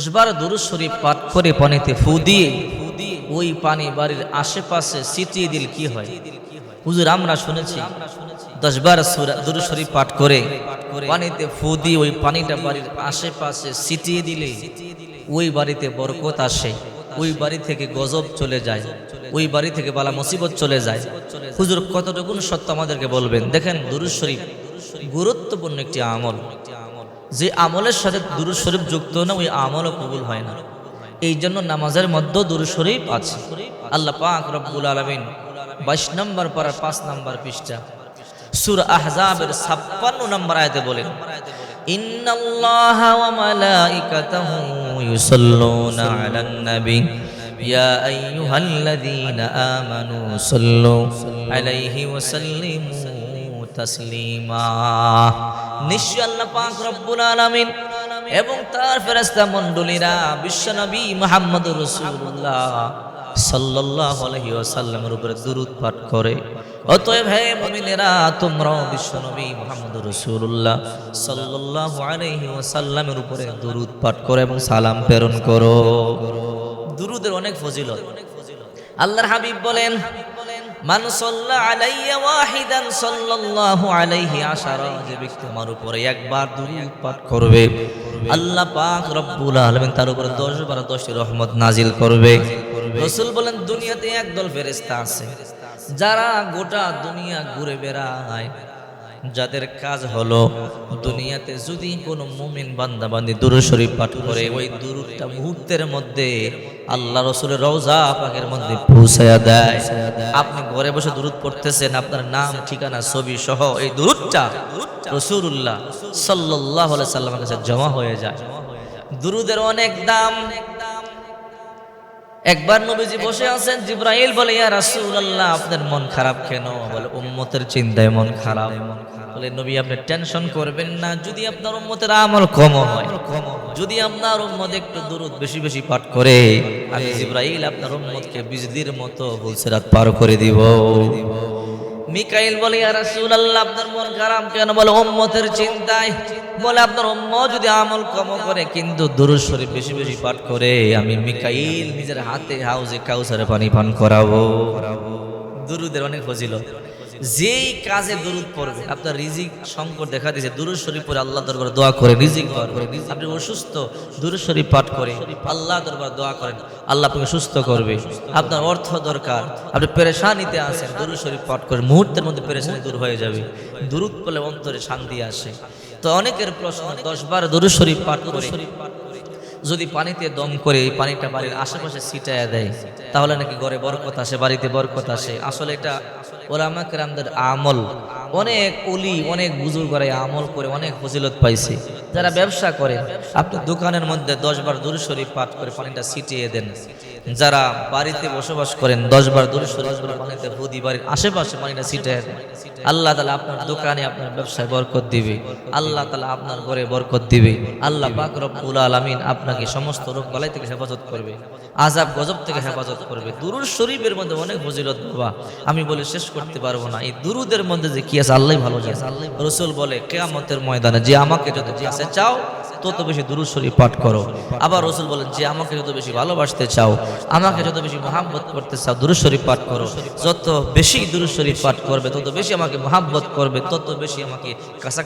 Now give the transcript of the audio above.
দশবার দুরু শরীফ পাঠ করে পানিতে ফু দিয়ে ওই পানি বাড়ির আশেপাশে ছিটিয়ে দিল কি হয়? হুজুর, আমরা শুনেছি দশবার দুরু শরীফ পাঠ করে পানিতে ফু দিয়ে ওই পানিটা বাড়ির আশেপাশে ছিটিয়ে দিলে ওই বাড়িতে বরকত আসে। ওই বাড়ি থেকে গজব চলে যায়। ওই বাড়ি থেকে বালা মুসিবত চলে যায়। হুজুর কতটুকু সত্য আমাদেরকে বলবেন? দেখেন দুরু শরীফ গুরুত্বপূর্ণ একটি আমল। যে আমলের সাথে দুরুদ শরীফ যুক্ত না, ওই আমলও কবুল হয় না। এই জন্য নামাজের মধ্যে দুরুদ শরীফ আছে। আল্লাহ পাক রব্বুল আলমিন বাইশ নম্বর পর পাঁচ নম্বর পৃষ্ঠা, সুর আহজাবের ছাপ্পান্ন নম্বর আয়তে বলেন সাল্লিমু তাসলিমা। নিশ্চয় আল্লাহ পাক রব্বুল আলামিন এবং তার ফেরেশতা মণ্ডলীরা বিশ্বনবী মুহাম্মদুর রাসূলুল্লাহ সাল্লাল্লাহু আলাইহি ওয়াসাল্লামের উপরে দুরূদ পাঠ করে। অতএব হে মুমিনেরা, তোমরাও বিশ্বনবী মুহাম্মদুর রাসূলুল্লাহ সাল্লাল্লাহু আলাইহি ওয়াসাল্লামের উপরে দুরূদ পাঠ করো এবং সালাম প্রেরণ করো। দুরুদের অনেক ফজিলত। আল্লাহর হাবিব বলেন মান সাল্লা আলাইয়া ওয়াহিদান সাল্লাল্লাহু আলাইহি আশারা, যে ব্যক্তি আমার উপরে একবার পাঠ করবে, আল্লাহ পাক রব্বুল আলামিন তার উপরে 10 বার 10 টি রহমত নাজিল করবে। রাসূল বলেন, দুনিয়াতে একদল ফেরেশতা আছে, যারা গোটা দুনিয়া ঘুরে বেড়ায়। যাদের কাজ হলো দুনিয়াতে যদি কোনো মুমিন বান্দা বান্দি দুরুদ শরীফ পাঠ করে, ওই দুরুদটা মুহূর্তের মধ্যে আল্লাহ রসুলের রওজা পাকের মধ্যে পৌঁছায়া দেয়। আপনি ঘরে বসে দুরুদ পড়তেছেন, আপনার নাম, ঠিকানা, ছবি সহ এই দুরুদটা রসুল্লাহ সাল্লাহ সাল্লামের কাছে জমা হয়ে যায়। দুরুদের অনেক দাম একবার নবীজি বসে আছেন জিব্রাইল বলে ইয়া রাসূলুল্লাহ আপনার মন খারাপ কেন? বলে উম্মতের চিন্তায় মন খারাপ। বলে নবী আপনি টেনশন করবেন না। যদি আপনার উম্মতের আমল কম হয় যদি আপনার উম্মত একটু দূরত বেশি বেশি পাঠ করে আমি জিব্রাইল আপনার উম্মতকে বিজলির মতো রাত পার করে দিব। মিকাইল বলে রাসুল আল্লাহ আপনার মন খারাপ কেন? বলে, উম্মতের চিন্তায়। বলে, আপনার উম্মত যদি আমল কম করে, কিন্তু দুরূদ শরীফ বেশি বেশি পাঠ করে, আমি মিকাইল নিজের হাতে হাউজে কাউসারে পানি পান করাবো। দুরুদের অনেক ফজিলত। যেই কাজে দুরুদ পড়বে, আপনার রিজিক সংকট দেখা দিয়েছে, দুরুদ শরীফ পরে আল্লাহ দরবার দোয়া করে, রিজিক আপনি অসুস্থ, দুরুদ শরীফ পাঠ করে আল্লাহ দরবার দোয়া করেন, আল্লাহ আপনাকে সুস্থ করবে। আপনার অর্থ দরকার, আপনি পেরেশানিতে আছেন, দুরুদ শরীফ পাঠ করে মুহূর্তের মধ্যে পেরেশানি দূর হয়ে যাবে। দুরুদ পড়লে অন্তরে শান্তি আসে। তো অনেকের প্রশ্ন, দশ বার দুরুদ শরীফ পাঠ করে যদি পানিতে দম করে এই পানিটা বাড়ির আশেপাশে ছিটায় দেয়, তাহলে নাকি ঘরে বরকত আসে, বাড়িতে বরকত আসে। আসলে এটা ওলামা কেরামদের আমল। অনেক অলি অনেক বুজুর্গরা করে আমল করে অনেক ফজিলত পাইছে। যারা ব্যবসা করে, আপনি দোকানের মধ্যে দশ বার দূর শরীফ পাঠ করে পানিটা ছিটিয়ে দেন। যারা বাড়িতে বসবাস করেন, দশ বার দূর শরীফ ভুদি বাড়ির আশেপাশে পানিটা ছিটিয়ে দেন। আল্লাহ তালা আপনার দোকানে, আপনার ব্যবসায় বরকত দিবে। আল্লাহ তালা আপনার ঘরে বরকত দিবে। আল্লাহ পাক আলামিন আপনাকে সমস্ত রোগ গলায় থেকে হেফাজত করবে। আজাব গজব থেকে হেফাজত করবে। দুরুদ শরীফের মধ্যে অনেক ফজিলত বাবা। আমি বলে শেষ করতে পারব না। এই দুরুদের মধ্যে যে কি আছে আল্লাহ ভালো জানে। রসুল বলে, কেয়ামতের ময়দানে যে আমাকে যত কাছে চাও, তত বেশি দুরুদ পাঠ করো। আবার রসুল বলেন, যে আমাকে যত বেশি ভালোবাসতে চাও, আমাকে যত বেশি মহাব্বত করতে চাও, দুরুদ শরীফ পাঠ করো। যত বেশি দুরুদ পাঠ করবে, তত বেশি আমাকে মহাব্বত করবে, তত বেশি আমাকে কাছা